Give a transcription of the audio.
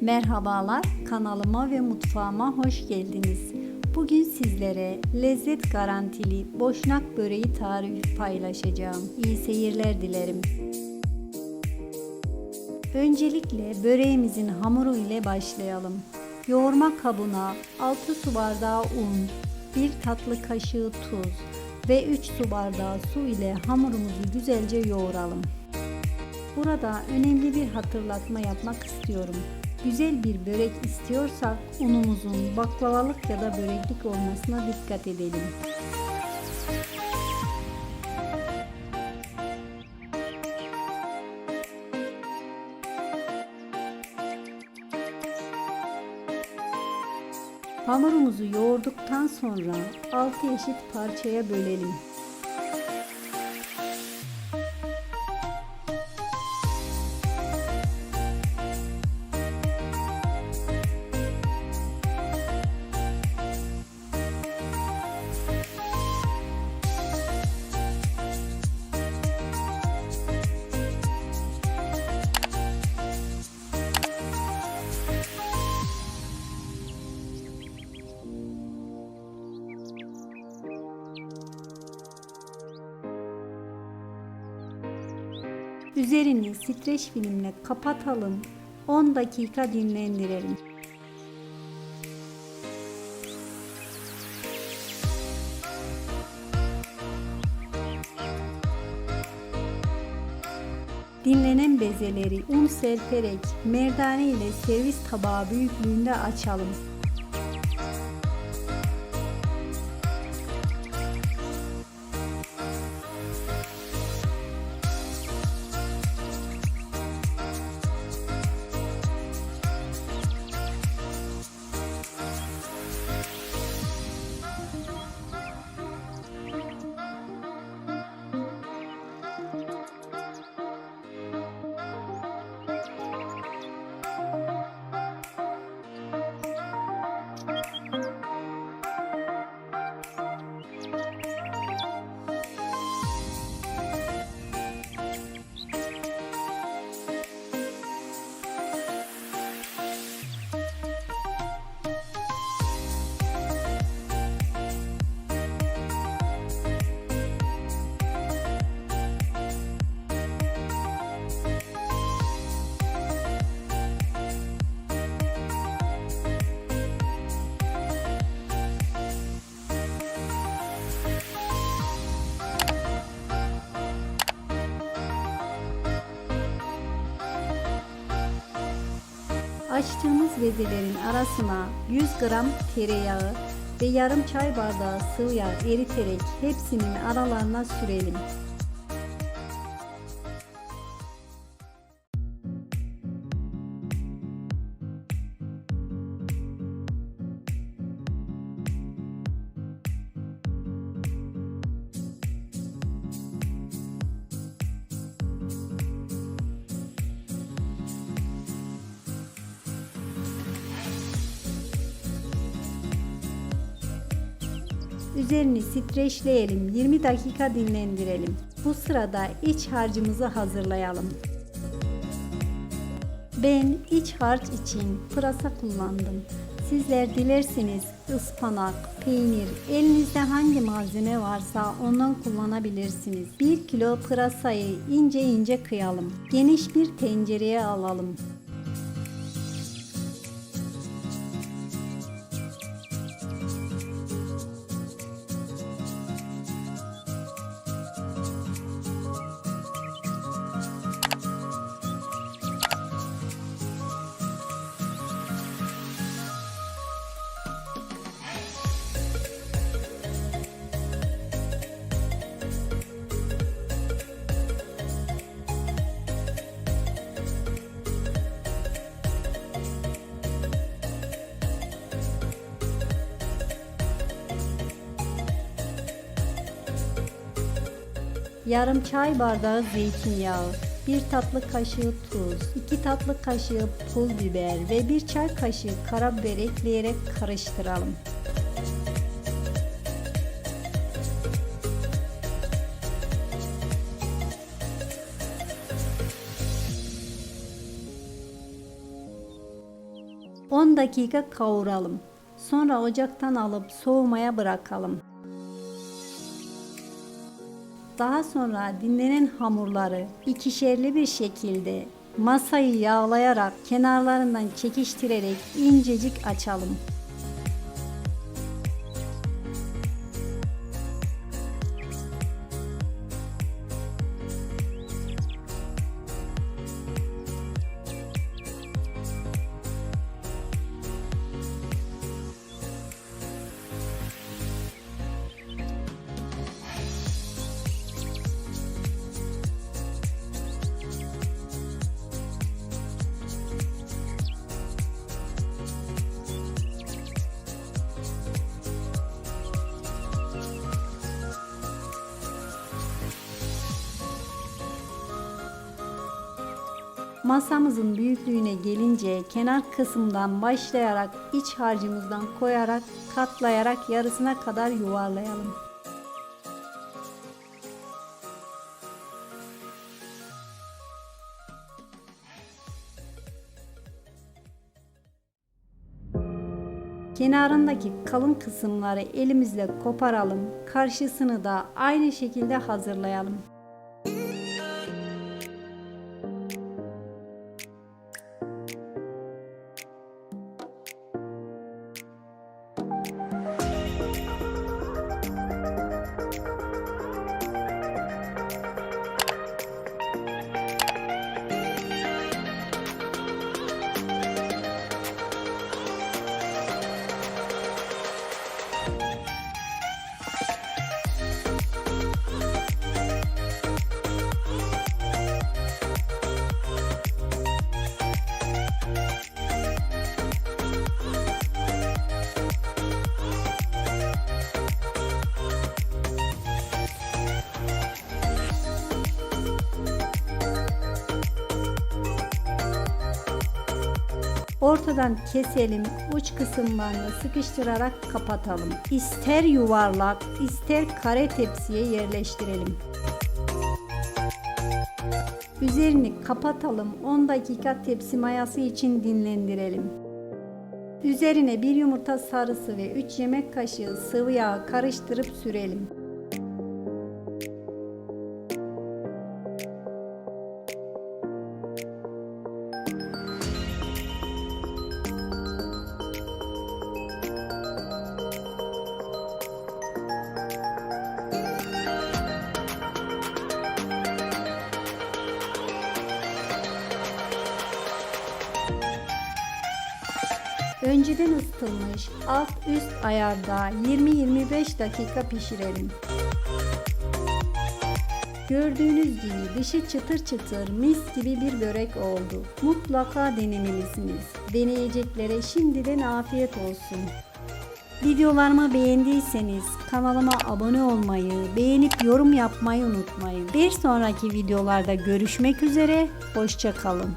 Merhabalar, kanalıma ve mutfağıma hoş geldiniz. Bugün sizlere lezzet garantili boşnak böreği tarifi paylaşacağım. İyi seyirler dilerim. Öncelikle böreğimizin hamuru ile başlayalım. Yoğurma kabına 6 su bardağı un, 1 tatlı kaşığı tuz ve 3 su bardağı su ile hamurumuzu güzelce yoğuralım. Burada önemli bir hatırlatma yapmak istiyorum. Güzel bir börek istiyorsak unumuzun baklavalık ya da böreklik olmasına dikkat edelim. Hamurumuzu yoğurduktan sonra 6 eşit parçaya bölelim. Üzerini streç filmle kapatalım. 10 dakika dinlendirelim. Dinlenen bezeleri un serperek merdane ile servis tabağı büyüklüğünde açalım. Açtığımız bezelerin arasına 100 gram tereyağı ve yarım çay bardağı sıvı yağ eriterek hepsinin aralarına sürelim. Üzerini streçleyelim, 20 dakika dinlendirelim. Bu sırada iç harcımızı hazırlayalım. Ben iç harç için pırasa kullandım. Sizler dilerseniz ıspanak, peynir, elinizde hangi malzeme varsa ondan kullanabilirsiniz. 1 kilo pırasayı ince ince kıyalım. Geniş bir tencereye alalım. Yarım çay bardağı zeytinyağı, 1 tatlı kaşığı tuz, 2 tatlı kaşığı pul biber ve 1 çay kaşığı karabiber ekleyerek karıştıralım. 10 dakika kavuralım. Sonra ocaktan alıp soğumaya bırakalım. Daha sonra dinlenen hamurları ikişerli bir şekilde masayı yağlayarak kenarlarından çekiştirerek incecik açalım. Masamızın büyüklüğüne gelince kenar kısımdan başlayarak iç harcımızdan koyarak katlayarak yarısına kadar yuvarlayalım. Kenarındaki kalın kısımları elimizle koparalım. Karşısını da aynı şekilde hazırlayalım. Ortadan keselim, uç kısımlarını sıkıştırarak kapatalım. İster yuvarlak, ister kare tepsiye yerleştirelim. Üzerini kapatalım, 10 dakika tepsi mayası için dinlendirelim. Üzerine bir yumurta sarısı ve 3 yemek kaşığı sıvı yağ karıştırıp sürelim. Önceden ısıtılmış alt üst ayarda 20-25 dakika pişirelim. Gördüğünüz gibi dışı çıtır çıtır mis gibi bir börek oldu. Mutlaka denemelisiniz. Deneyeceklere şimdiden afiyet olsun. Videolarımı beğendiyseniz kanalıma abone olmayı, beğenip yorum yapmayı unutmayın. Bir sonraki videolarda görüşmek üzere, hoşçakalın.